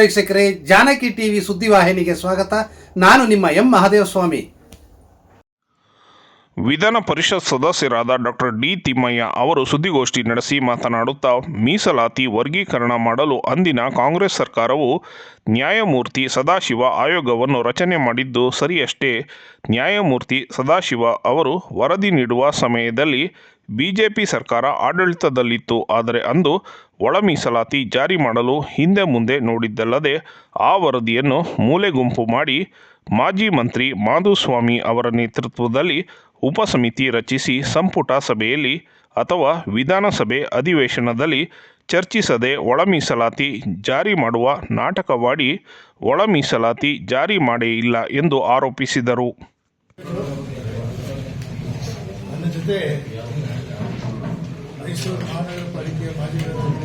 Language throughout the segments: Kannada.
ವೀಕ್ಷಕರೇ, ಜಾನಕಿ ಟಿವಿ ಸುದ್ದಿವಾಹಿನಿಗೆ ಸ್ವಾಗತ. ನಾನು ನಿಮ್ಮ ಎಂ ಮಹಾದೇವಸ್ವಾಮಿ. ವಿಧಾನ ಪರಿಷತ್ ಸದಸ್ಯರಾದ ಡಾಕ್ಟರ್ ಡಿ ತಿಮ್ಮಯ್ಯ ಅವರು ಸುದ್ದಿಗೋಷ್ಠಿ ನಡೆಸಿ ಮಾತನಾಡುತ್ತಾ, ಮೀಸಲಾತಿ ವರ್ಗೀಕರಣ ಮಾಡಲು ಅಂದಿನ ಕಾಂಗ್ರೆಸ್ ಸರ್ಕಾರವು ನ್ಯಾಯಮೂರ್ತಿ ಸದಾಶಿವ ಆಯೋಗವನ್ನು ರಚನೆ ಮಾಡಿದ್ದು ಸರಿಯಷ್ಟೇ. ನ್ಯಾಯಮೂರ್ತಿ ಸದಾಶಿವ ಅವರು ವರದಿ ನೀಡುವ ಸಮಯದಲ್ಲಿ ಬಿಜೆಪಿ ಸರ್ಕಾರ ಆಡಳಿತದಲ್ಲಿತ್ತು. ಆದರೆ ಅಂದು ಒಳ ಮೀಸಲಾತಿ ಜಾರಿ ಮಾಡಲು ಹಿಂದೆ ಮುಂದೆ ನೋಡಿದ್ದಲ್ಲದೆ ಆ ವರದಿಯನ್ನು ಮೂಲೆಗುಂಪು ಮಾಡಿ ಮಾಜಿ ಮಂತ್ರಿ ಮಾಧುಸ್ವಾಮಿ ಅವರ ನೇತೃತ್ವದಲ್ಲಿ ಉಪಸಮಿತಿ ರಚಿಸಿ ಸಂಪುಟ ಸಭೆಯಲ್ಲಿ ಅಥವಾ ವಿಧಾನಸಭೆ ಅಧಿವೇಶನದಲ್ಲಿ ಚರ್ಚಿಸದೆ ಒಳ ಮೀಸಲಾತಿ ಜಾರಿ ಮಾಡುವ ನಾಟಕವಾಡಿ ಒಳ ಮೀಸಲಾತಿ ಜಾರಿ ಮಾಡೇ ಇಲ್ಲ ಎಂದು ಆರೋಪಿಸಿದರು. ಮೈಸೂರು ಮಹಾನಗರ ಪಾಲಿಕೆಯ ಮಾಜಿ ಮೇಯರ್ಗಳಾದ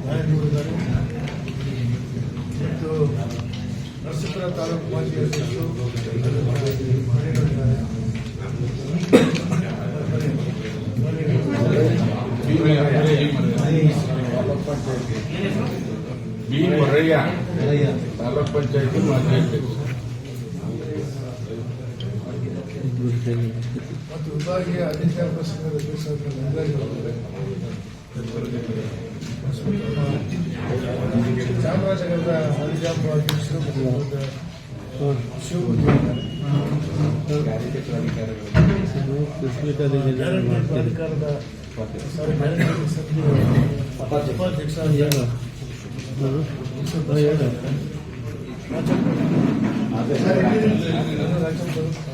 ನಾರಾಯಣಗೌಡ garu ಮತ್ತು ನರಸೀಪುರ ತಾಲೂಕು ಮಾಜಿ ಅಧ್ಯಕ್ಷರು ಮಣಿಗೌಡ ಬಿ ಮೊರಯ್ಯ ತಾಲೂಕ್ ಪಂಚಾಯತಿ ಮಾಜಿ ಅಧ್ಯಕ್ಷ ಮತ್ತು ವಿಭಾಗೀಯ ಅಧಿಕಾರ ಸಂಘದ ಚಾಮರಾಜನಗರದ ಹರಿಜಾಂಬ ಅಧ್ಯಕ್ಷರು ಉಪಾಧ್ಯಕ್ಷ ಶಿವಮೂರ್ತಿ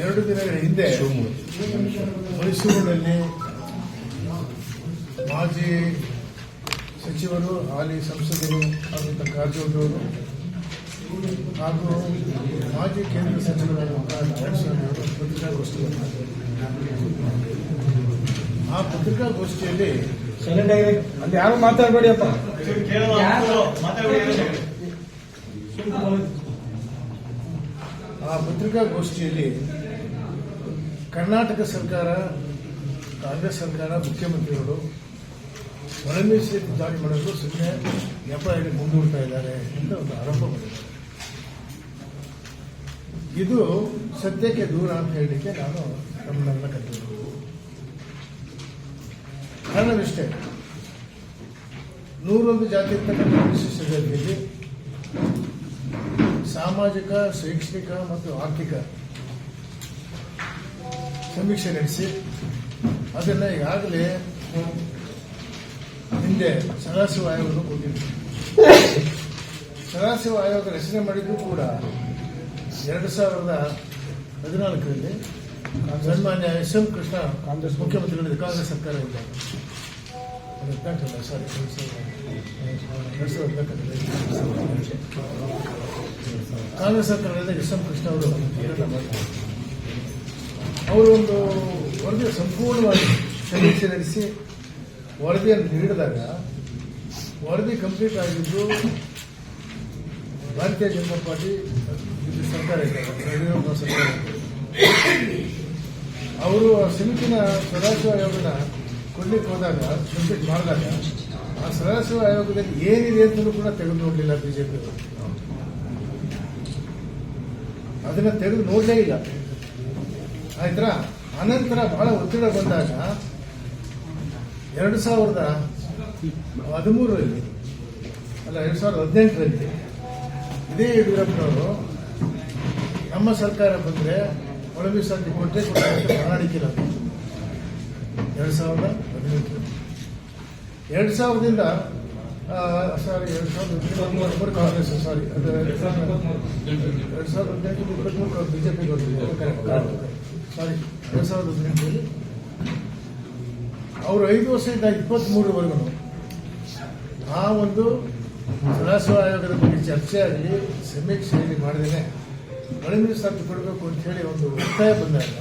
ಎರಡು ದಿನಗಳ ಹಿಂದೆ ಮೈಸೂರಿನಲ್ಲಿ ಮಾಜಿ ಸಚಿವರು ಹಾಲಿ ಸಂಸದರು ಆದಂಥ ಕಾರಜೋಳ ಅವರು ಹಾಗೂ ಮಾಜಿ ಕೇಂದ್ರ ಸಚಿವರಾದಂಥ ಅವರು ಪತ್ರಿಕಾಗೋಷ್ಠಿ ಆ ಪತ್ರಿಕಾಗೋಷ್ಠಿಯಲ್ಲಿ ಅಲ್ಲಿ ಯಾರು ಮಾತಾಡಬೇಡಿಯಪ್ಪ ಆ ಪತ್ರಿಕಾಗೋಷ್ಠಿಯಲ್ಲಿ ಕರ್ನಾಟಕ ಸರ್ಕಾರ, ಕಾಂಗ್ರೆಸ್ ಸರ್ಕಾರ, ಮುಖ್ಯಮಂತ್ರಿಗಳು ಒಳಮೀಸಲಾತಿ ಜಾರಿ ಮಾಡಲು ಸುಮ್ಮನೆ ಹೇಳಿ ಮುಂದೂಡ್ತಾ ಇದ್ದಾರೆ ಅಂತ ಒಂದು ಆರೋಪ ಮಾಡಿದ್ದಾರೆ ಇದು ಸತ್ಯಕ್ಕೆ ದೂರ ಅಂತ ಹೇಳಲಿಕ್ಕೆ ನಾನು ತಮ್ಮನ್ನ ಕಟ್ಟಿದ್ದು ಕಾರಣವಿಷ್ಟೇ, ನೂರೊಂದು ಜಾತಿ ಇರ್ತಕ್ಕಂಥ ವಿಶಿಷ್ಟ ಜಾತಿಯಲ್ಲಿ ಸಾಮಾಜಿಕ ಶೈಕ್ಷಣಿಕ ಮತ್ತು ಆರ್ಥಿಕ ಸಮೀಕ್ಷೆ ನಡೆಸಿ ಅದನ್ನ ಈಗಾಗಲೇ ಹಿಂದೆ ಸದಾಶಿವ ಆಯೋಗವನ್ನು ಕೊಟ್ಟಿದ್ದೆ. ಸದಾಶಿವ ಆಯೋಗ ರಚನೆ ಮಾಡಿದ್ದು ಕೂಡ ಎರಡು ಸಾವಿರದ ಹದಿನಾಲ್ಕರಲ್ಲಿ ಸನ್ಮಾನ್ಯ ಎಸ್ ಎಂ ಕೃಷ್ಣ ಕಾಂಗ್ರೆಸ್ ಮುಖ್ಯಮಂತ್ರಿಗಳಿಂದ ಕಾಂಗ್ರೆಸ್ ಸರ್ಕಾರ ಇದ್ದಾರೆ ಸಾರಿ ಎರಡು ಸಾವಿರದ ಕಾಂಗ್ರೆಸ್ ಸರ್ಕಾರದಿಂದ ಎಸ್ ಎಂ ಕೃಷ್ಣ ಅವರು ಅವರು ಒಂದು ವರದಿ ಸಂಪೂರ್ಣವಾಗಿ ಸಮೀಕ್ಷೆ ನಡೆಸಿ ವರದಿಯನ್ನು ನೀಡಿದಾಗ ವರದಿ ಕಂಪ್ಲೀಟ್ ಆಗಿದ್ದು ಭಾರತೀಯ ಜನತಾ ಪಾರ್ಟಿ ಸರ್ಕಾರ ಯಡಿಯೂರಪ್ಪ ಸರ್ಕಾರ ಅವರು ಆ ಸಮಿತಿನ ಸದಾಶಿವ ಆಯೋಗನ ಕೊಡ್ಲಿಕ್ಕೆ ಹೋದಾಗ, ಕಂಪ್ಲೀಟ್ ಮಾಡಿದಾಗ ಆ ಸದಾಶಿವ ಆಯೋಗದಲ್ಲಿ ಏನಿದೆ ಅಂತಲೂ ಕೂಡ ತೆಗೆದು ನೋಡಲಿಲ್ಲ ಬಿಜೆಪಿ ಅದನ್ನ ತೆಗೆದು ನೋಡಲೇ ಇಲ್ಲ. ಆಯ್ತಾ ಅನಂತರ ಬಹಳ ಒತ್ತಡ ಬಂದಾಗ ಎರಡು ಸಾವಿರದ ಹದಿಮೂರರಲ್ಲಿ, ಅಲ್ಲ ಎರಡು ಸಾವಿರದ ಹದಿನೆಂಟರಲ್ಲಿ ಇದೇ ಯಡಿಯೂರಪ್ಪನವರು ನಮ್ಮ ಸರ್ಕಾರ ಬಂದರೆ ಸಾಧ್ಯ ಕೊಟ್ಟರೆ ಪ್ರಣಾಳಿಕೆ ಎರಡು ಸಾವಿರದ ಹದಿನೆಂಟರಲ್ಲಿ. ಎರಡು ಸಾವಿರದಿಂದ ಸಾರಿ ಎರಡು ಸಾವಿರದ ಸಾರಿ ಅದು ಎರಡು ಸಾವಿರದ ಎರಡು ಸಾವಿರದ ಹದಿನೆಂಟು ಸಾರಿ ಎರಡು ಸಾವಿರದ ಅವರು ಐದು ವರ್ಷದಿಂದ ಇಪ್ಪತ್ತ್ಮೂರವರೆಗೂ ಆ ಒಂದು ಸದಾಶಿವ ಆಯೋಗದ ಬಗ್ಗೆ ಚರ್ಚೆ ಆಗಲಿ ಸಮೀಕ್ಷೆ ಆಗಲಿ ಮಳೆ ನೀರು ಸಾಧ್ಯ ಕೊಡಬೇಕು ಅಂತ ಹೇಳಿ ಒಂದು ಒತ್ತಾಯ ಬಂದಾಗ,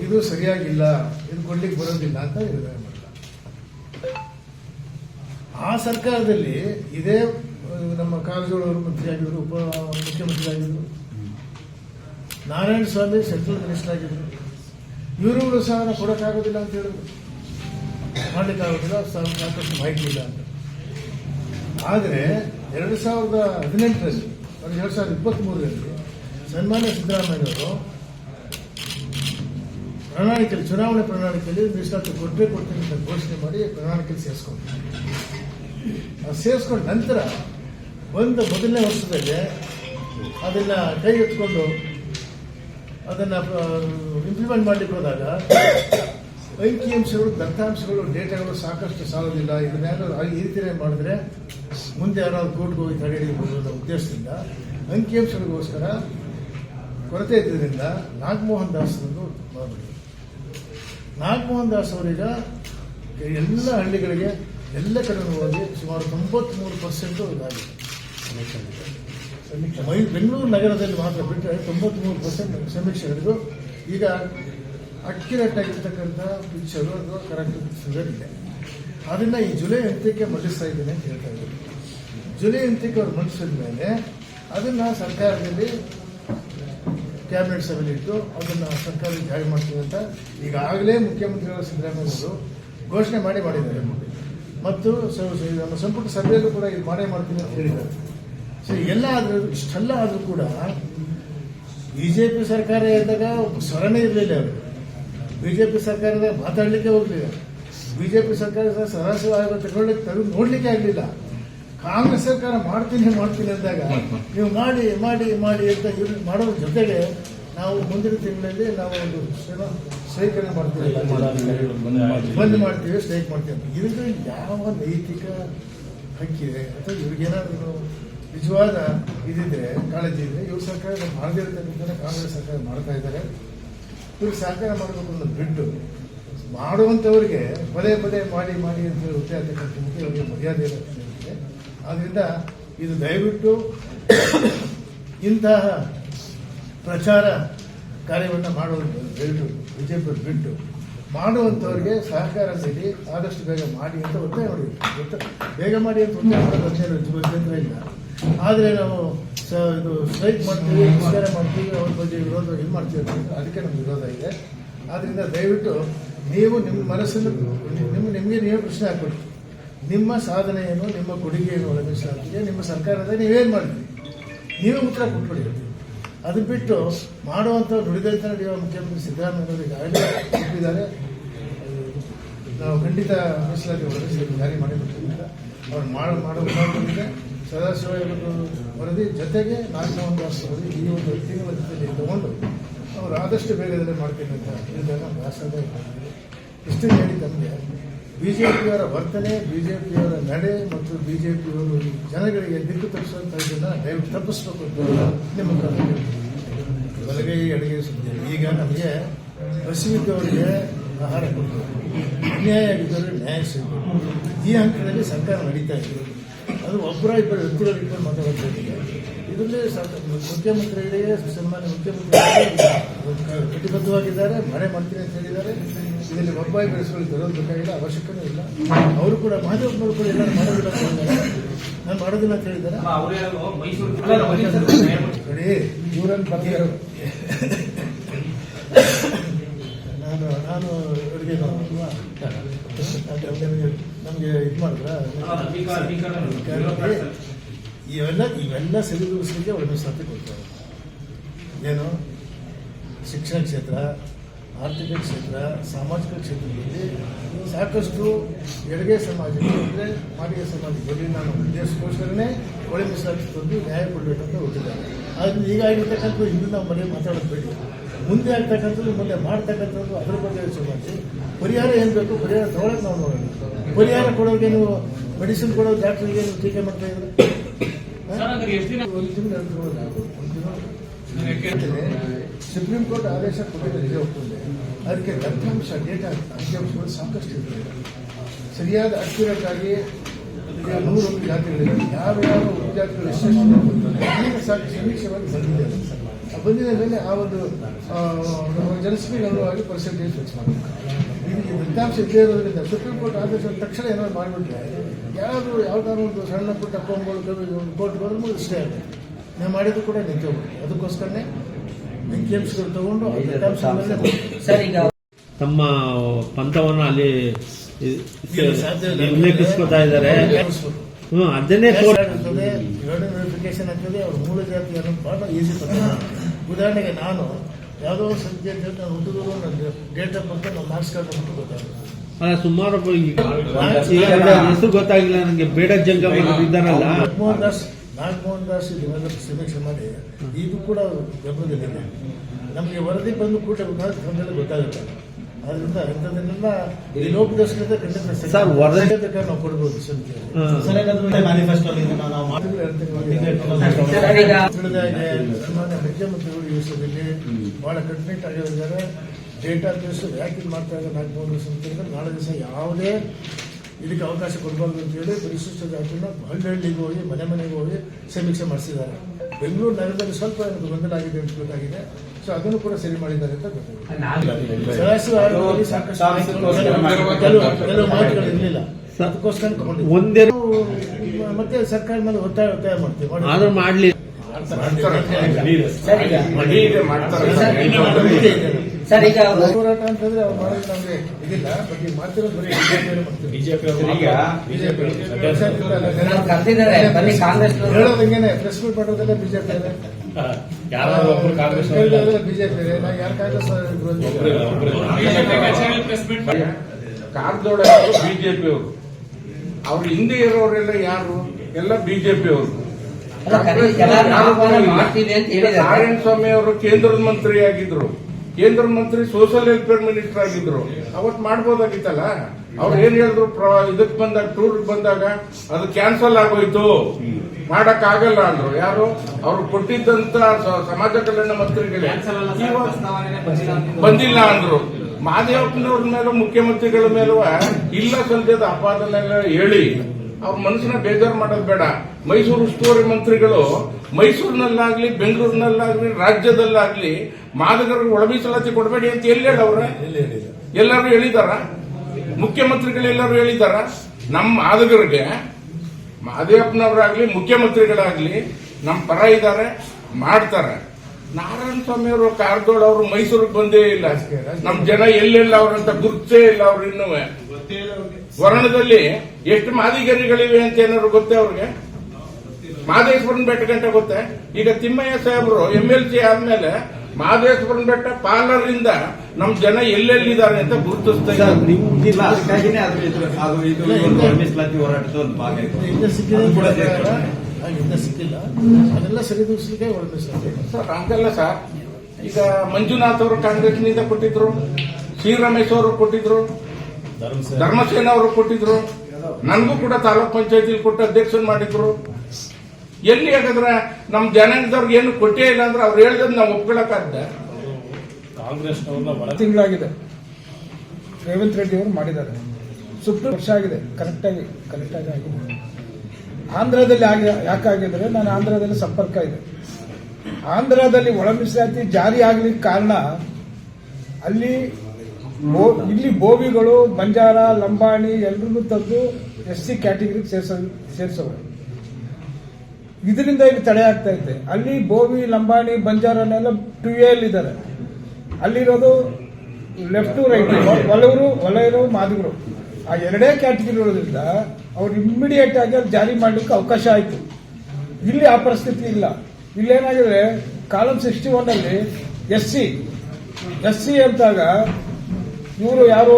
ಇದು ಸರಿಯಾಗಿಲ್ಲ, ಇದು ಕೊಡ್ಲಿಕ್ಕೆ ಬರೋದಿಲ್ಲ ಅಂತ ಮಾಡಿದ ಆ ಸರ್ಕಾರದಲ್ಲಿ ಇದೇ ನಮ್ಮ ಕಾರಜೋಳ ಅವರು ಮಂತ್ರಿ ಆಗಿದ್ರು ಉಪ ಮುಖ್ಯಮಂತ್ರಿ ಆಗಿದ್ರು ನಾರಾಯಣ ಸ್ವಾಮಿ ಸೆಂಟ್ರಲ್ ಮಿನಿಸ್ಟರ್ ಆಗಿದ್ರು. ಇವರುಗಳು ಸಹ ಕೊಡೋಕ್ಕಾಗೋದಿಲ್ಲ ಅಂತ ಹೇಳಿದ್ರು. ಮಾಡಲಿಕ್ಕಾಗೋದಿಲ್ಲ ಸಾಕಷ್ಟು ಮಾಹಿತಿ ಇಲ್ಲ ಅಂತ. ಆದರೆ ಎರಡು ಸಾವಿರದ ಹದಿನೆಂಟರಲ್ಲಿ ಎರಡು ಸಾವಿರದ ಇಪ್ಪತ್ತ್ಮೂರರಲ್ಲಿ ಸನ್ಮಾನ್ಯ ಸಿದ್ದರಾಮಯ್ಯವರು ಪ್ರಣಾಳಿಕೆಯಲ್ಲಿ, ಚುನಾವಣೆ ಪ್ರಣಾಳಿಕೆಯಲ್ಲಿ ಮೀಸಲಾತಿ ಕೊಟ್ಟರೆ ಕೊಡ್ತೀನಿ ಅಂತ ಘೋಷಣೆ ಮಾಡಿ ಪ್ರಣಾಳಿಕೆಯಲ್ಲಿ ಸೇರಿಸ್ಕೊಂಡ್ರು. ಅದು ಸೇರಿಸ್ಕೊಂಡ ನಂತರ ಒಂದು ಮೊದಲನೇ ವರ್ಷದಲ್ಲಿ ಅದನ್ನ ಕೈಗೆತ್ಕೊಂಡು ಅದನ್ನ ಇಂಪ್ಲಿಮೆಂಟ್ ಮಾಡಲಿಕ್ಕೆ ಹೋದಾಗ ಅಂಕಿಅಂಶಗಳು ದತ್ತಾಂಶಗಳು, ಡೇಟಾಗಳು ಸಾಕಷ್ಟು ಸಾಲೋದಿಲ್ಲ. ಇದನ್ನೆಲ್ಲ ಈ ರೀತಿಯೇ ಮಾಡಿದ್ರೆ ಮುಂದೆ ಯಾರಾದ್ರು ಕೋರ್ಟ್ಗೆ ಹೋಗಿ ತಡೆ ಹಿಡಿಯಬಹುದು ಅನ್ನೋ ಉದ್ದೇಶದಿಂದ ಅಂಕಿಅಂಶಗಳಿಗೋಸ್ಕರ ಕೊರತೆ ಇದ್ದರಿಂದ ನಾಗಮೋಹನ್ ದಾಸ್ ಅನ್ನು ಮಾಡಿದ್ರು ನಾಗಮೋಹನ್ ದಾಸ್ ಅವರೀಗ ಎಲ್ಲ ಹಳ್ಳಿಗಳಿಗೆ ಎಲ್ಲ ಕಡೆ ಹೋಗಿ ಸುಮಾರು ತೊಂಬತ್ಮೂರು ಪರ್ಸೆಂಟು ಇದಾಗಿದೆ. ಸಮೀಕ್ಷೆ. ಮೈ ಬೆಂಗಳೂರು ನಗರದಲ್ಲಿ ಮಾತ್ರ ಬಿಟ್ಟರೆ ತೊಂಬತ್ಮೂರು ಪರ್ಸೆಂಟ್ ಸಮೀಕ್ಷೆ ಹಿಡಿದು ಈಗ ಅಕ್ಯುರೇಟ್ ಆಗಿರ್ತಕ್ಕಂಥ ಪಿಕ್ಚರು ಅಥವಾ ಕರೆಕ್ಟ್ ಫಿಗರ್ ಇದೆ. ಅದನ್ನು ಈ ಜುಲೈ ಅಂತ್ಯಕ್ಕೆ ಮಂಡಿಸ್ತಾ ಇದ್ದೇನೆ ಅಂತ ಹೇಳ್ತಾ ಇದ್ದೀನಿ. ಜುಲೈ ಅಂತ್ಯಕ್ಕೆ ಅವ್ರು ಮಂಡಿಸಿದ ಮೇಲೆ ಅದನ್ನು ಸರ್ಕಾರದಲ್ಲಿ ಕ್ಯಾಬಿನೆಟ್ ಸಭೆಯಲ್ಲಿ ಇಟ್ಟು ಅದನ್ನು ಸರ್ಕಾರದಲ್ಲಿ ಜಾರಿ ಮಾಡ್ತೀವಿ ಅಂತ ಈಗಾಗಲೇ ಮುಖ್ಯಮಂತ್ರಿಗಳು ಸಿದ್ದರಾಮಯ್ಯ ಅವರು ಘೋಷಣೆ ಮಾಡಿ ಮಾಡಿದ್ದಾರೆ. ಮತ್ತು ನಮ್ಮ ಸಂಪುಟ ಸಭೆಯಲ್ಲೂ ಕೂಡ ಇದು ಮಾಡೇ ಮಾಡ್ತೀನಿ ಅಂತ ಹೇಳಿದ್ದಾರೆ. ಸೊ ಎಲ್ಲ ಆದ್ರೂ ಇಷ್ಟೆಲ್ಲ ಆದರೂ ಕೂಡ ಬಿಜೆಪಿ ಸರ್ಕಾರ ಇದ್ದಾಗ ಸ್ವರನೇ ಇರಲಿಲ್ಲ ಅವರು. ಬಿಜೆಪಿ ಸರ್ಕಾರದ ಮಾತಾಡ್ಲಿಕ್ಕೆ ಹೋಗ್ಲಿಲ್ಲ. ಬಿಜೆಪಿ ಸರ್ಕಾರ ಸದಾಶಿವ ಆಯೋಗ ತಗೊಳ್ಳಿಕ್ಕೆ ತರು ನೋಡ್ಲಿಕ್ಕೆ ಆಗಲಿಲ್ಲ. ಕಾಂಗ್ರೆಸ್ ಸರ್ಕಾರ ಮಾಡ್ತೀನಿ ಮಾಡ್ತೀನಿ ಅಂದಾಗ ನೀವು ಮಾಡಿ ಮಾಡಿ ಮಾಡಿ ಅಂತ ಇವ್ರು ಮಾಡೋದ್ರ ಜೊತೆಗೆ ನಾವು ಮುಂದಿನ ತಿಂಗಳಲ್ಲಿ ನಾವು ಒಂದು ಏನೋ ಸ್ಟ್ರೈಕನ್ನು ಮಾಡ್ತೀವಿ ಬಂದ್ ಮಾಡ್ತೀವಿ ಸ್ಟ್ರೈಕ್ ಮಾಡ್ತೀವಿ. ಇದಕ್ಕೆ ಯಾವ ನೈತಿಕ ಹಕ್ಕಿದೆ ಅಥವಾ ಇವ್ರಿಗೇನಾದ್ರು ನಿಜವಾದ ಇದಿದ್ರೆ ಕಾಳಜಿ ಇದ್ರೆ ಇವ್ರ ಸರ್ಕಾರ ಮಾಡದಿರ್ತಕ್ಕಂಥ ಕಾಂಗ್ರೆಸ್ ಸರ್ಕಾರ ಮಾಡ್ತಾ ಇದ್ದಾರೆ ಇವ್ರಿಗೆ ಸಹಕಾರ ಮಾಡಬೇಕು ಅನ್ನೋದು ಬಿಟ್ಟು ಮಾಡುವಂಥವ್ರಿಗೆ ಪದೇ ಪದೇ ಮಾಡಿ ಮಾಡಿ ಅಂತ ಹೇಳಿ ಇವರಿಗೆ ಮರ್ಯಾದೆ ಇರುತ್ತೆ. ಆದ್ರಿಂದ ಇದು ದಯವಿಟ್ಟು ಇಂತಹ ಪ್ರಚಾರ ಕಾರ್ಯವನ್ನು ಮಾಡುವಂಥ ಬಿಟ್ಟು ಬಿಜೆಪಿ ಬಿಟ್ಟು. ಮಾಡುವಂಥವ್ರಿಗೆ ಸಹಕಾರ ನೀಡಿ, ಆದಷ್ಟು ಬೇಗ ಮಾಡಿ ಅಂತ ಒತ್ತಾಯ ಒತ್ತ- ಬೇಗ ಮಾಡಿ ಅಂತ ಒತ್ತಾಯ ಮಾಡೋದು ಇಲ್ಲ ಆದರೆ ನಾವು ಇದು ಸ್ಟ್ರೈಕ್ ಮಾಡ್ತೀವಿ ವಿಚಾರ ಮಾಡ್ತೀವಿ, ಅವ್ರ ಬಗ್ಗೆ ವಿರೋಧ ಇದು ಮಾಡ್ತೀವಿ ಅದಕ್ಕೆ ನಮ್ಗೆ ವಿರೋಧ ಇದೆ. ಆದ್ದರಿಂದ ದಯವಿಟ್ಟು ನೀವು ನಿಮ್ಮ ಮನಸ್ಸನ್ನು, ನಿಮ್ಮ, ನಿಮಗೆ ನೀವೇ ಪ್ರಶ್ನೆ ಹಾಕ್ಬಿಡಿ ನಿಮ್ಮ ಸಾಧನೆ ಏನು ನಿಮ್ಮ ಕೊಡುಗೆ ಏನು ನಿಮ್ಮ ಸರ್ಕಾರದ ನೀವೇನು ಮಾಡಿದ್ರಿ? ನೀವೇ ಉತ್ತರ ಕೊಟ್ಬಿಡಿ. ಅದು ಬಿಟ್ಟು ಮಾಡುವಂಥ ದುಡಿದಂತ ನಡೆಯುವ ಮುಖ್ಯಮಂತ್ರಿ ಸಿದ್ದರಾಮಯ್ಯ ಒಪ್ಪಿದ್ದಾರೆ. ನಾವು ಖಂಡಿತ ಮೀಸಲಾತಿ ಹೊರಡಿಸಿ ಜಾರಿ ಮಾಡಿಕೊಟ್ಟಿಲ್ಲ ಅವ್ರು ಮಾಡೋ ಮಾಡೋ ಸದಾಶಿವ ವರದಿ. ಜೊತೆಗೆ ನಾಲ್ಕನೇ ಒಂದು ವರ್ಷ ವರದಿ ಈ ಒಂದು ತಿಂಗಳ ಜೊತೆಗೆ ತಗೊಂಡು ಅವರು ಆದಷ್ಟು ಬೇಗದಲ್ಲೇ ಮಾಡ್ತೀನಿ ಅಂತ ಹೇಳಿದಾಗ ಭಾಷಣ ಇಷ್ಟು ಹೇಳಿ ತಮಗೆ ಬಿಜೆಪಿಯವರ ವರ್ತನೆ, ಬಿಜೆಪಿಯವರ ನಡೆ ಮತ್ತು ಬಿಜೆಪಿಯವರು ಜನಗಳಿಗೆ ದಿಕ್ಕು ತಪ್ಪಿಸುವಂತ ಇದನ್ನ ದಯವಿಟ್ಟು ತಪ್ಪಿಸ್ಬೇಕು ಅಂತ ನಿಮ್ಮ ಬಲಗೈ ಅಡುಗೆ ಸುದ್ದಿ ಈಗ ನಮಗೆ ಹಸಿವಿದ್ದವರಿಗೆ ಆಹಾರ ಕೊಡಬೇಕು. ಅನ್ಯಾಯ ಆಗಿದ್ದವರಿಗೆ ನ್ಯಾಯ ಸಿಗಬೇಕು. ಈ ಹಂತದಲ್ಲಿ ಸರ್ಕಾರ ನಡೀತಾ ಇದೆ. ಅದು ಒಬ್ಬರ ಇಬ್ಬರು ವ್ಯಕ್ತಿಗಳ ಇಬ್ಬರು ಮಾತಾಡೋದಿಲ್ಲ ಇದರಲ್ಲಿ ಮುಖ್ಯಮಂತ್ರಿಗಳಿಗೆ ಸನ್ಮಾನ್ಯ ಮುಖ್ಯಮಂತ್ರಿ ಕಟಿಬದ್ಧವಾಗಿದ್ದಾರೆ ಮನೆ ಮಾಡ್ತೀನಿ ಅಂತ ಹೇಳಿದ್ದಾರೆ. ಇದರಲ್ಲಿ ಒಬ್ಬ ಬೆಳೆಸ್ಕೊಳ್ಳಿ ಬೇಕಾಗಿಲ್ಲ ಅವಶ್ಯಕತೆ ಇಲ್ಲ. ಅವರು ಕೂಡ ಮಾಧ್ಯಮಗಳು ಕೂಡ ಎಲ್ಲರೂ ಮಾಡೋದಿಲ್ಲ ಅಂತ ಹೇಳಿದ್ದಾರೆ. ನಾನು ಮಾಡೋದಿಲ್ಲ ಅಂತ ಹೇಳಿದ್ದಾರೆ. ನೋಡಿ ಇವರನ್ನು ಬಂದಿರೋ ನಾನು ಅಡುಗೆ ಅವರಿಗೆ ನಮಗೆ ಇದು ಮಾಡಿದ್ರೆ? ಇವೆಲ್ಲ ಇವೆಲ್ಲ ಸರಿದೂಗಿಸಲಿಕ್ಕೆ ಒಳ್ಳೆ ಸಾಧ್ಯ ಕೊಡ್ತಾರೆ. ಏನು? ಶಿಕ್ಷಣ ಕ್ಷೇತ್ರ ಆರ್ಥಿಕ ಕ್ಷೇತ್ರ ಸಾಮಾಜಿಕ ಕ್ಷೇತ್ರದಲ್ಲಿ ಸಾಕಷ್ಟು ಎಡಗೆ ಸಮಾಜಕ್ಕೆ ಅಂದರೆ ಮಾದಿಗ ಸಮಾಜದಲ್ಲಿ ನಾನು ಉದ್ದೇಶಕ್ಕೋಸ್ಕರನೇ ಒಳ್ಳೆ ಮೀಸಲಾತಿ ತಂದು ನ್ಯಾಯ ಕೊಡಬೇಕಂತ ಹೊರಟಿದ್ದಾರೆ ಆದರೆ ಈಗ ಆಗಿರ್ತಕ್ಕಂಥ ಇನ್ನೂ ನಾವು ಮನೆ ಮಾತಾಡೋದು ಬೇಡ. ಮುಂದೆ ಆಗ್ತಕ್ಕಂಥದ್ದು ಮುಂದೆ ಮಾಡ್ತಕ್ಕಂಥದ್ದು ಅದ್ರ ಬಗ್ಗೆ ಯೋಚನೆ ಮಾಡಿ ಪರಿಹಾರ ಏನು ಬೇಕು? ಪರಿಹಾರ ತಗೊಳಕ್ ನಾವು ನೋಡೋಣ. ಪರಿಹಾರ ಕೊಡೋರಿಗೆ ನೀವು ಮೆಡಿಸಿನ್ ಕೊಡೋ ಡಾಕ್ಟರ್ಗೆ ನೀವು ಟೀಕೆ ಮಾಡ್ತಾ ಇದ್ರೆ? ಸುಪ್ರೀಂ ಕೋರ್ಟ್ ಆದೇಶ ಕೊಟ್ಟಿದ್ದಾರೆ ನಿಜ ಅದಕ್ಕೆ ದತ್ತಾಂಶ ಡೇಟಾ ಅಂಕಿಅಂಶಗಳು ಸಾಕಷ್ಟು ಇರ್ತದೆ ಸರಿಯಾದ ಅಕ್ಯುರೇಟ್ ಆಗಿ ಈಗ ನೂರೊಂದು ಜಾತಿಗಳಿದೆ. ಯಾವ ಯಾವ ಉಪಜಾತಿಗಳು ಎಷ್ಟೆಷ್ಟು ಇದೆ? ಈಗ ಸಾಕು ಬಂದಿದೆ ಬಂದಿದ ಮೇಲೆ ಆ ಒಂದು ಜನಸಂಖ್ಯೆಗೆ ಅನುಗುಣವಾಗಿ ಪರ್ಸೆಂಟೇಜ್ ಫಿಕ್ಸ್ ಮಾಡಬೇಕು ಇದು ಫಲಿತಾಂಶ ಇದ್ದೇ ಇರೋದ್ರಿಂದ ಸುಪ್ರೀಂ ಕೋರ್ಟ್ ಆದೇಶ ತಕ್ಷಣ ಏನಾದ್ರು ಮಾಡಿಬಿಟ್ರೆ ಯಾರು ಯಾವ್ದಾದ್ರು ಒಂದು ಸಣ್ಣ ಪುಟ್ಟ ಕೋಮ್ಗಳು ಕೋರ್ಟ್ ಬರೋದು ಇಷ್ಟೇ ಆಗುತ್ತೆ. ನಾವು ಮಾಡಿದ್ರು ಕೂಡ ನಿಂತು ಅದಕ್ಕೋಸ್ಕರನೇ ಅಂಕಿಅಂಶಗಳು ತಗೊಂಡು ಸರ್ ಈಗ ತಮ್ಮ ಪಂಥವನ್ನು ಅಲ್ಲಿ ಇಲ್ಲ. ಉಲ್ಲೇಖಿಸ್ಕೊತಾ ಇದ್ದಾರೆ. ಹ್ಮ್ ಅದನ್ನೇ ವೆರಿಫಿಕೇಶನ್ ಆಗ್ತದೆ ಅವ್ರ ಮೂಲ ಜಾತಿ ಅನ್ನೋದು ಬಹಳ ಈಸಿ ಉದಾಹರಣೆಗೆ ನಾನು ಯಾವುದೋ ಸಬ್ಜೆಕ್ಟ್ ಅಂತ ನಾನು ಹುಟ್ಟಿದ್ರು ನನ್ನ ಡೇಟ್ ಆಫ್ ಬರ್ತ್ ನಮ್ಮ ಮಾರ್ಕ್ಸ್ ಕಾರ್ಡ್ ಬಿಟ್ಟು ಗೊತ್ತಾಗುತ್ತೆ. ಅಲ್ಲ ಸುಮಾರು ಹೆಸರು ಗೊತ್ತಾಗಿಲ್ಲ ನನಗೆ ಬೇಡ ಜಂಗಮ ಇದ್ದಾರಲ್ಲ. ನಾಗಮೋಹನ್ ದಾಸ್ ನಾಗಮೋಹನ್ ದಾಸ್ ಇದನ್ನೆಲ್ಲ ಸಮೀಕ್ಷೆ ಮಾಡಿ ಇದು ಕೂಡ ಗಮನದಲ್ಲಿದೆ ನಮಗೆ ವರದಿ ಬಂದು ಕೂಡ ಗೊತ್ತಾಗುತ್ತೆ. ಇಂಥದನ್ನೆಲ್ಲ ಖಂಡಿತ ಸರಿ. ಬೇಕಾದ್ರೆ ನಾವು ಕೊಡ್ಬೋದು ಸಂಖ್ಯೆ. ಸರ್ ಸನ್ಮಾನ್ಯ ಮುಖ್ಯಮಂತ್ರಿಗಳು ಈ ವಿಷಯದಲ್ಲಿ ಬಹಳ ಕಟ್ನಿಟ್ ಆಗಿದ್ದಾರೆ. ಡೇಟಾ ಬೇಸ್ ಯಾಕೆ ಇದು ಮಾಡ್ತಾ ಇದ್ದಾರೆ ನಾಲ್ಕು ದಿವಸ ಅಂತಂದ್ರೆ ನಾಳೆ ದಿವಸ ಯಾವುದೇ ಇದಕ್ಕೆ ಅವಕಾಶ ಕೊಡಬಾರ್ದು ಅಂತೇಳಿ ಪರಿಶಿಷ್ಟ ಜಾತಿನ ಹಳ್ಳಿ ಹಳ್ಳಿಗೆ ಹೋಗಿ ಮನೆ ಮನೆಗೆ ಹೋಗಿ ಸಮೀಕ್ಷೆ ಮಾಡಿಸಿದ್ದಾರೆ. ಬೆಂಗಳೂರು ನಗರದಲ್ಲಿ ಸ್ವಲ್ಪ ಗೊಂದಲ ಆಗಿದೆ ಅಂತ ಗೊತ್ತಾಗಿದೆ. ಸೊ ಅದನ್ನು ಕೂಡ ಸರಿ ಮಾಡಿದ್ದಾರೆ ಅಂತ ಕೆಲವು ಕೆಲವು ಮಾಹಿತಿಗಳು ಇರಲಿಲ್ಲ. ಅದಕ್ಕೋಸ್ಕರ ಒಂದೇ ಒಂದೆರಡು ಮತ್ತೆ ಸರ್ಕಾರ ಮೇಲೆ ಒತ್ತಾಯ ಒತ್ತಾಯ ಮಾಡ್ತೀವಿ. ಮಾಡಿ. ಆದ್ರೂ ಮಾಡ್ಲಿ ಮಾಡ್ತಾರೆ. ಸರ್ ಈಗ ಹೋರಾಟ ಅಂತಂದ್ರೆ ಅವ್ರು ಮಾಡೋದು ನಮಗೆ ಇದಿಲ್ಲ ಬಟ್ ಈಗ ಮಾಡ್ತಿರೋದು. ಬರೀ ಬಿಜೆಪಿ ಬಿಜೆಪಿ ಕರೆದಿದ್ದಾರೆ. ಬನ್ನಿ ಕಾಂಗ್ರೆಸ್ ಹೇಳೋದು ಪ್ರೆಸ್ ಮೀಟ್ ಮಾಡೋದೆಲ್ಲ ಬಿಜೆಪಿ ಇದೆ ಬಿಜೆಪಿ ಇದೆ ನಾವು ಯಾರು ಕಾಂಗ್ರೆಸ್ ಕಾರದೋಳ ಬಿಜೆಪಿ ಅವರು ಅವ್ರ ಹಿಂದೆ ಇರೋರೆಲ್ಲ ಯಾರು? ಎಲ್ಲ ಬಿಜೆಪಿ ಅವರು. ನಾರಾಯಣ ಸ್ವಾಮಿ ಅವರು ಕೇಂದ್ರದ ಮಂತ್ರಿ ಆಗಿದ್ರು ಕೇಂದ್ರ ಮಂತ್ರಿ ಸೋಷಿಯಲ್ ವೆಲ್ಫೇರ್ ಮಿನಿಸ್ಟರ್ ಆಗಿದ್ರು. ಅವತ್ ಮಾಡ್ಬೋದಾಗಿತ್ತಲ್ಲ? ಅವ್ರು ಏನ್ ಹೇಳಿದ್ರು? ಇದಕ್ ಬಂದಾಗ ಟೂರ್ ಬಂದಾಗ ಅದು ಕ್ಯಾನ್ಸಲ್ ಆಗೋಯ್ತು. ಮಾಡಕ್ ಆಗಲ್ಲ ಅಂದ್ರು. ಯಾರು? ಅವ್ರು ಕೊಟ್ಟಿದ್ದಂತ ಸಮಾಜ ಕಲ್ಯಾಣ ಮಂತ್ರಿಗಳೇ. ಬಂದಿಲ್ಲ ಅಂದ್ರು. ಮಾದೇವಪ್ಪನವ್ರ ಮೇಲೂ ಮುಖ್ಯಮಂತ್ರಿಗಳ ಮೇಲೂ ಇಲ್ಲ ಸಂಜೆದ ಅಪಾದನೆ ಹೇಳಿ ಅವ್ರ ಮನಸ್ಸನ್ನ ಬೇಜಾರು ಮಾಡೋದು ಬೇಡ. ಮೈಸೂರು ಉಸ್ತುವಾರಿ ಮಂತ್ರಿಗಳು ಮೈಸೂರಿನಲ್ಲಾಗ್ಲಿ ಬೆಂಗಳೂರಿನಲ್ಲಾಗ್ಲಿ ರಾಜ್ಯದಲ್ಲಾಗ್ಲಿ ಮಾದಕರಿಗೆ ಒಳಮೀಸಲಾತಿ ಕೊಡಬೇಡಿ ಅಂತ ಎಲ್ಲಿ ಹೇಳವ್ರೆ ಎಲ್ಲರೂ ಹೇಳಿದಾರ ಮುಖ್ಯಮಂತ್ರಿಗಳು ಎಲ್ಲರೂ ಹೇಳಿದಾರ ನಮ್ಮ ಮಾದಕರಿಗೆ ಮಹದೇವಪ್ಪನವರಾಗ್ಲಿ ಮುಖ್ಯಮಂತ್ರಿಗಳಾಗ್ಲಿ ನಮ್ಮ ಪರ ಇದ್ದಾರೆ ಮಾಡ್ತಾರೆ. ನಾರಾಯಣ ಸ್ವಾಮಿ ಅವರು ಕಾರದೋಳ ಅವರು ಮೈಸೂರಿಗೆ ಬಂದೇ ಇಲ್ಲ. ನಮ್ ಜನ ಎಲ್ಲೆಲ್ಲ ಅವ್ರಂತ ಗುರ್ತೇ ಇಲ್ಲ ಅವ್ರು ಇನ್ನೂ ವರ್ಣದಲ್ಲಿ ಎಷ್ಟು ಮಾದಿಗರಿಗಳಿವೆ ಅಂತ ಏನಾದ್ರು ಗೊತ್ತೇ ಅವ್ರಿಗೆ? ಮಾದೇಶ್ವರನ್ ಬೆಟ್ಟ ಗಂಟೆ ಗೊತ್ತೆ? ಈಗ ತಿಮ್ಮಯ್ಯ ಸಾಹೇಬರು ಎಂ ಎಲ್ ಸಿ ಆದ್ಮೇಲೆ ಮಹದೇಶ್ವರನ ಬೆಟ್ಟ ಪಾರ್ಲರ್ ನಮ್ ಜನ ಎಲ್ಲೆಲ್ಲಿದ್ದಾರೆ ಅಂತ ಗುರುತಿಸ್ತಾ ಸರ್ ಇದ್ದಾರೆ. ಇದು ಇದು ಇದು. ಸಿಕ್ಕಿಲ್ಲ. ಅದೆಲ್ಲ ಒಳಮಿಸ್ತಾರೆ ಸರ್. ಹಂಗಲ್ಲ ಸರ್. ಈಗ ಮಂಜುನಾಥ್ ಅವರು ಕಾಂಗ್ರೆಸ್ನಿಂದ ಕೊಟ್ಟಿದ್ರು ಸಿ ರಮೇಶ್ ಅವರು ಕೊಟ್ಟಿದ್ರು ಧರ್ಮಸೇನ. ಅವರು ಕೊಟ್ಟಿದ್ರು. ನನಗೂ ಕೂಡ ತಾಲೂಕ್ ಪಂಚಾಯತಿ ಕೊಟ್ಟು ಅಧ್ಯಕ್ಷನ್ ಮಾಡಿದ್ರು. ಎಲ್ಲಿ ಹಾಗಾದ್ರೆ ನಮ್ ಜನಾಂಗದವ್ರಿಗೆ ಏನು ಕೊಟ್ಟೇ ಇಲ್ಲ ಅಂದ್ರೆ ಅವ್ರು ಹೇಳಿದ್ರೆ ನಾವು ಒಪ್ಕೊಳಕ್ಕಾಗ್ದ? ತಿಂಗಳಾಗಿದೆ. ರೇವಂತ್ ರೆಡ್ಡಿ ಅವರು ಮಾಡಿದ್ದಾರೆ. ಸುಪ್ರೀಂ ವರ್ಷ ಆಗಿದೆ. ಕರೆಕ್ಟಾಗಿ ಕರೆಕ್ಟಾಗಿ ಆಗಿದೆ. ಆಂಧ್ರದಲ್ಲಿ ಆಗಿ ಯಾಕಾಗಿದ್ರೆ ನಾನು ಆಂಧ್ರದಲ್ಲಿ ಸಂಪರ್ಕ ಇದೆ. ಆಂಧ್ರದಲ್ಲಿ ಒಳ ಮೀಸಲಾತಿ ಜಾರಿ ಆಗ್ಲಿಕ್ಕೆ ಕಾರಣ ಅಲ್ಲಿ ಇಲ್ಲಿ ಬೋವಿಗಳು ಬಂಜಾರ ಲಂಬಾಣಿ ಎಲ್ಲರನ್ನೂ ತಂದು ಎಸ್ ಸಿ ಕ್ಯಾಟಗರಿಗೆ ಸೇರ್ಸ ಸೇರಿಸೋರು. ಇದರಿಂದ ಇಲ್ಲಿ ತಡೆ ಆಗ್ತಾ ಇದೆ ಅಲ್ಲಿ ಬೋವಿ, ಲಂಬಾಣಿ ಬಂಜಾರನೆಲ್ಲ ಟು ಇದ್ದಾರೆ. ಅಲ್ಲಿರೋದು ಲೆಫ್ಟ್ ಟು ರೈಟ್ ಒಲವರು ಒಲೆಯರು ಮಾದಿಗರು. ಆ ಎರಡೇ ಕ್ಯಾಟಗರಿ ಇರೋದ್ರಿಂದ ಅವ್ರು ಇಮ್ಮಿಡಿಯೇಟ್ ಆಗಿ ಅಲ್ಲಿ ಜಾರಿ ಮಾಡಲಿಕ್ಕೆ ಅವಕಾಶ ಆಯಿತು. ಇಲ್ಲಿ ಆ ಪರಿಸ್ಥಿತಿ ಇಲ್ಲ. ಇಲ್ಲೇನಾಗಿದೆ ಕಾಲಂ ಸಿಕ್ಸ್ಟಿ ಒನ್ ಅಲ್ಲಿ ಎಸ್ ಸಿ ಎಸ್ ಸಿ ಅಂತಾಗ ಇವರು ಯಾರು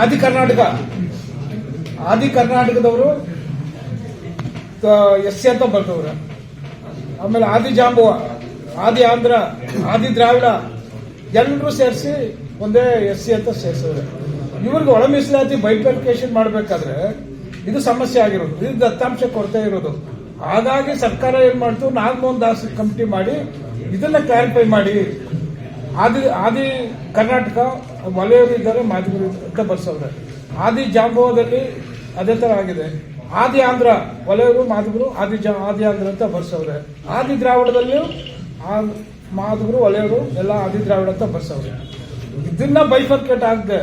ಆದಿ ಕರ್ನಾಟಕ, ಆದಿ ಕರ್ನಾಟಕದವರು ಎಸ್ ಅಂತ ಬರ್ತವ್ರೆ. ಆಮೇಲೆ ಆದಿ ಜಾಂಬುವ, ಆದಿ ಆಂಧ್ರ, ಆದಿ ದ್ರಾವಿಡ ಎಲ್ಲರೂ ಸೇರಿಸಿ ಒಂದೇ ಎಸ್ ಸಿ ಅಂತ ಸೇರಿಸವ್ರೆ ಇವ್ರಿಗೆ ಒಳ ಮೀಸಲಾತಿ ಬೈಫರ್ಕೇಶನ್ ಮಾಡಬೇಕಾದ್ರೆ ಇದು ಸಮಸ್ಯೆ ಆಗಿರೋದು. ಇದು ದತ್ತಾಂಶ ಕೊರತೆ ಇರೋದು. ಹಾಗಾಗಿ ಸರ್ಕಾರ ಏನ್ ಮಾಡ್ತು? ನಾಗಮೋಹನ್ ದಾಸ್ ಕಮಿಟಿ ಮಾಡಿ ಇದನ್ನ ಕ್ಲಾರಿಫೈ ಮಾಡಿ. ಆದಿ ಆದಿ ಕರ್ನಾಟಕ ವಲಯರು ಇದ್ದಾರೆ ಮಾದಿಗರು ಅಂತ ಬರ್ಸವ್ರೆ. ಆದಿ ಜಾಂಬವದಲ್ಲಿ ಅದೇ ತರ ಆಗಿದೆ. ಆದಿ ಆಂಧ್ರ ಒಲೆಯವರು ಮಾದಿಗರು ಆದಿ ಜ ಆದಿ ಆಂಧ್ರ ಅಂತ ಬರ್ಸವ್ರೆ. ಆದಿ ದ್ರಾವಿಡದಲ್ಲಿಯೂ ಆ ಮಾದಿಗರು ಒಲೆಯವರು, ಎಲ್ಲ ಆದಿ ದ್ರಾವಿಡ ಅಂತ ಬರ್ಸವ್ರೆ. ಇದನ್ನ ಬೈಫರ್ಕೇಟ್ ಆಗದೆ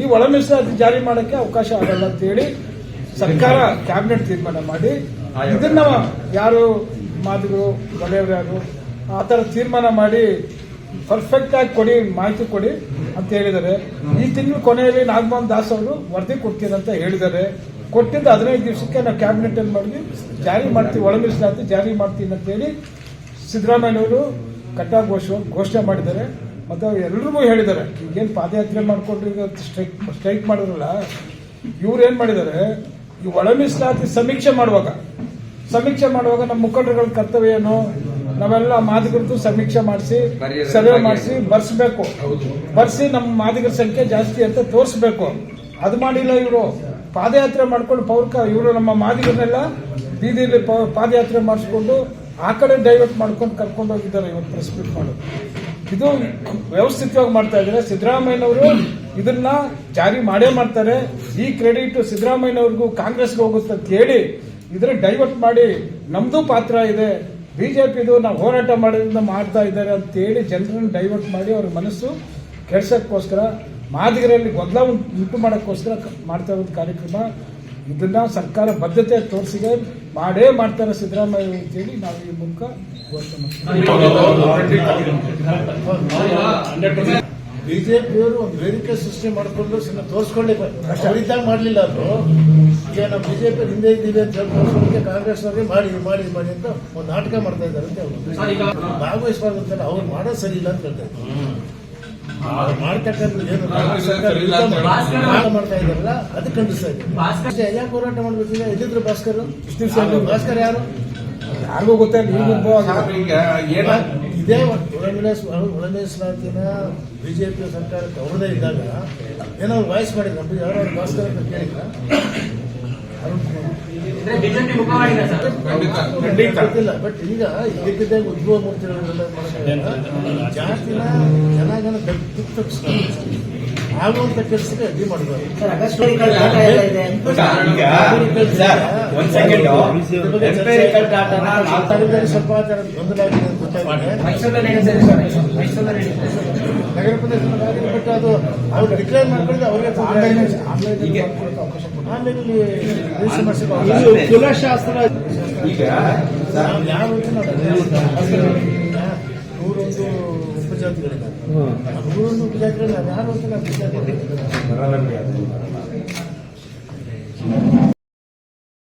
ಈ ಒಳ ಮೀಸಲಾತಿ ಜಾರಿ ಮಾಡಕ್ಕೆ ಅವಕಾಶ ಆಗಲ್ಲ ಅಂತ ಹೇಳಿ ಸರ್ಕಾರ ಕ್ಯಾಬಿನೆಟ್ ತೀರ್ಮಾನ ಮಾಡಿ, ಇದನ್ನ ಯಾರು ಮಾದಿಗರು ಒಲೆಯವರು ಯಾರು, ಆ ಥರ ತೀರ್ಮಾನ ಮಾಡಿ ಪರ್ಫೆಕ್ಟ್ ಆಗಿ ಕೊಡಿ, ಮಾಹಿತಿ ಕೊಡಿ ಅಂತ ಹೇಳಿದ್ದಾರೆ. ಈ ತಿಂಗಳ ಕೊನೆಯಲ್ಲಿ ನಾಗಮೋಹನ್ ದಾಸ್ ಅವರು ವರದಿ ಕೊಡ್ತೀರಂತ ಹೇಳಿದ್ದಾರೆ. ಕೊಟ್ಟಿದ್ದು ಹದಿನೈದು ದಿವಸಕ್ಕೆ ನಾವು ಕ್ಯಾಬಿನೆಟ್ ಅಲ್ಲಿ ಮಾಡಿದ್ವಿ. ಜಾರಿ ಮಾಡ್ತೀವಿ ಒಳ ಮೀಸಲಾತಿ ಜಾರಿ ಮಾಡ್ತೀನಿ ಅಂತ ಹೇಳಿ ಸಿದ್ದರಾಮಯ್ಯನವರು ಕಟ್ಟಾ ಘೋಷ ಘೋಷಣೆ ಮಾಡಿದ್ದಾರೆ. ಮತ್ತು ಅವ್ರು ಎಲ್ರಿಗೂ ಹೇಳಿದ್ದಾರೆ ಈಗೇನು ಪಾದಯಾತ್ರೆ ಮಾಡಿಕೊಂಡು ಈಗ ಸ್ಟ್ರೈಕ್ ಸ್ಟ್ರೈಕ್ ಮಾಡಿದ್ರಲ್ಲ ಇವ್ರು ಏನು ಮಾಡಿದ್ದಾರೆ ಈ ಒಳ ಮೀಸಲಾತಿ ಸಮೀಕ್ಷೆ ಮಾಡುವಾಗ ಸಮೀಕ್ಷೆ ಮಾಡುವಾಗ ನಮ್ಮ ಮುಖಂಡರುಗಳ ಕರ್ತವ್ಯ ಏನು ನಾವೆಲ್ಲ ಮಾದಿಗರದ್ದು ಸಮೀಕ್ಷೆ ಮಾಡಿಸಿ ಸರ್ವೆ ಮಾಡಿಸಿ ಬರ್ಸ್ಬೇಕು. ಬರ್ಸಿ ನಮ್ಮ ಮಾದಿಗರ ಸಂಖ್ಯೆ ಜಾಸ್ತಿ ಅಂತ ತೋರಿಸ್ಬೇಕು. ಅದು ಮಾಡಿಲ್ಲ ಇವರು. ಪಾದಯಾತ್ರೆ ಮಾಡ್ಕೊಂಡು ಪೌರ್ಕ ಇವರು ನಮ್ಮ ಮಾದಿಗರನ್ನೆಲ್ಲ ಬೀದಿಯಲ್ಲಿ ಪಾದಯಾತ್ರೆ ಮಾಡಿಸ್ಕೊಂಡು ಆ ಕಡೆ ಡೈವರ್ಟ್ ಮಾಡ್ಕೊಂಡು ಕರ್ಕೊಂಡು ಹೋಗಿದ್ದಾರೆ ಇವತ್ತು ಪ್ರೆಸ್ ಮೀಟ್ ಮಾಡೋದು. ಇದು ವ್ಯವಸ್ಥಿತವಾಗಿ ಮಾಡ್ತಾ ಇದ್ದಾರೆ. ಸಿದ್ದರಾಮಯ್ಯನವರು ಇದನ್ನ ಜಾರಿ ಮಾಡೇ ಮಾಡ್ತಾರೆ. ಈ ಕ್ರೆಡಿಟ್ ಸಿದ್ದರಾಮಯ್ಯನವ್ರಿಗೂ ಕಾಂಗ್ರೆಸ್ಗೆ ಹೋಗುತ್ತೆ ಅಂತ ಹೇಳಿ ಇದ್ರ ಡೈವರ್ಟ್ ಮಾಡಿ ನಮ್ದು ಪಾತ್ರ ಇದೆ. ಬಿಜೆಪಿದು ನಾವು ಹೋರಾಟ ಮಾಡೋದ್ರಿಂದ ಮಾಡ್ತಾ ಇದ್ದಾರೆ ಅಂತ ಹೇಳಿ ಜನರನ್ನು ಡೈವರ್ಟ್ ಮಾಡಿ ಅವ್ರ ಮನಸ್ಸು ಕೆಡ್ಸಕ್ಕೋಸ್ಕರ ಮಾದಿಗರಲ್ಲಿ ಗೊಂದಲ ಉಂಟು ಮಾಡಕ್ಕೋಸ್ಕರ ಮಾಡ್ತಾ ಇರೋದು ಕಾರ್ಯಕ್ರಮ. ಇದನ್ನ ಸರ್ಕಾರ ಬದ್ಧತೆ ತೋರಿಸಿದೆ, ಮಾಡೇ ಮಾಡ್ತಾರೆ ಸಿದ್ದರಾಮಯ್ಯ ಅಂತೇಳಿ ನಾವು ಈ ಮೂಲಕ ಬಿಜೆಪಿಯವರು ಒಂದು ವೇದಿಕೆ ಸೃಷ್ಟಿ ಮಾಡಿಕೊಂಡು ತೋರಿಸ್ಕೊಳ್ಳಿ. ಅವರಿದ್ದಾಗ ಮಾಡಲಿಲ್ಲ ಅವರು ಈಗ ನಾವು ಬಿಜೆಪಿ ಹಿಂದೆ ಇದ್ದೀವಿ ಅಂತ ಹೇಳಿ ಕಾಂಗ್ರೆಸ್ ಅವರಿಗೆ ಮಾಡಿ ಮಾಡಿ ಮಾಡಿ ಅಂತ ಒಂದು ನಾಟಕ ಮಾಡ್ತಾ ಇದ್ದಾರೆ ಅಂತ ಅವರು ಭಾಗವಹಿಸಬಾರ್ದು ಅಂತ ಅವ್ರು ಮಾಡೋ ಸರಿ ಇಲ್ಲ ಅಂತ ಹೇಳ್ತಾ ಅವ್ರು ಏನು ಮಾಡ್ತಾ ಇದ್ದಾರಲ್ಲ ಅದು ಖಂಡಿಸ್ತಾ ಇದ್ದಾರೆ ಅಷ್ಟೇ, ಯಾಕೆ ಹೋರಾಟ ಎಲ್ಲಿದ್ರು ಭಾಸ್ಕರ್? ಭಾಸ್ಕರ್ ಯಾರು? ಯಾರಿಗೂ ಇದೇ ಬಿಜೆಪಿ ಸರ್ಕಾರಕ್ಕೆ ಅವ್ರದೇ ಇದ್ದಾಗ ಏನೋ ವಾಯ್ಸ್ ಮಾಡಿದ್ರು ಭಾಸ್ಕರ್ ಅಂತ ಕೇಳಿದ್ರ? ಬಿಜೆಪಿ ಮುಖವಾಡಿನ ಸರ್. ಖಂಡಿತ. ಗೊತ್ತಿಲ್ಲ ಬಟ್ ಈಗ ಇದಕ್ಕಿದ್ದಾಗ ಉದ್ಭವ ಮೂರ್ತಿಗಳೆಲ್ಲ ಮಾಡೋಕ್ಕಾಗಲ್ಲ. ಜಾತಿನ ಜನಾಗನ ಆಗುವಂತ ಕೆಲಸಕ್ಕೆ ಅಡ್ಡಿ ಮಾಡಬಾರ್ದು. ಸ್ವಲ್ಪ ಆತರ ಗೊಂದಲ ಆಗಿದೆ. ಅಂತ ಗೊತ್ತಾಗಿದೆ ನಗರ ಬಟ್ ಅದು ಅವ್ರು ಡಿಕ್ಲೇರ್ ಮಾಡ್ಕೊಂಡ್ರೆ ಅವ್ರಿಗೆ ಆನ್ಲೈನ್ ಆನ್ಲೈನ್ ಕುಲಶಾಸ್ತ್ರ. ನೂರೊಂದು ಉಪಜಾತಿಗಳಿದ್ದಾರೆ ನೂರೊಂದು ನಾನು ಯಾರು ಅಂತ ನಾವು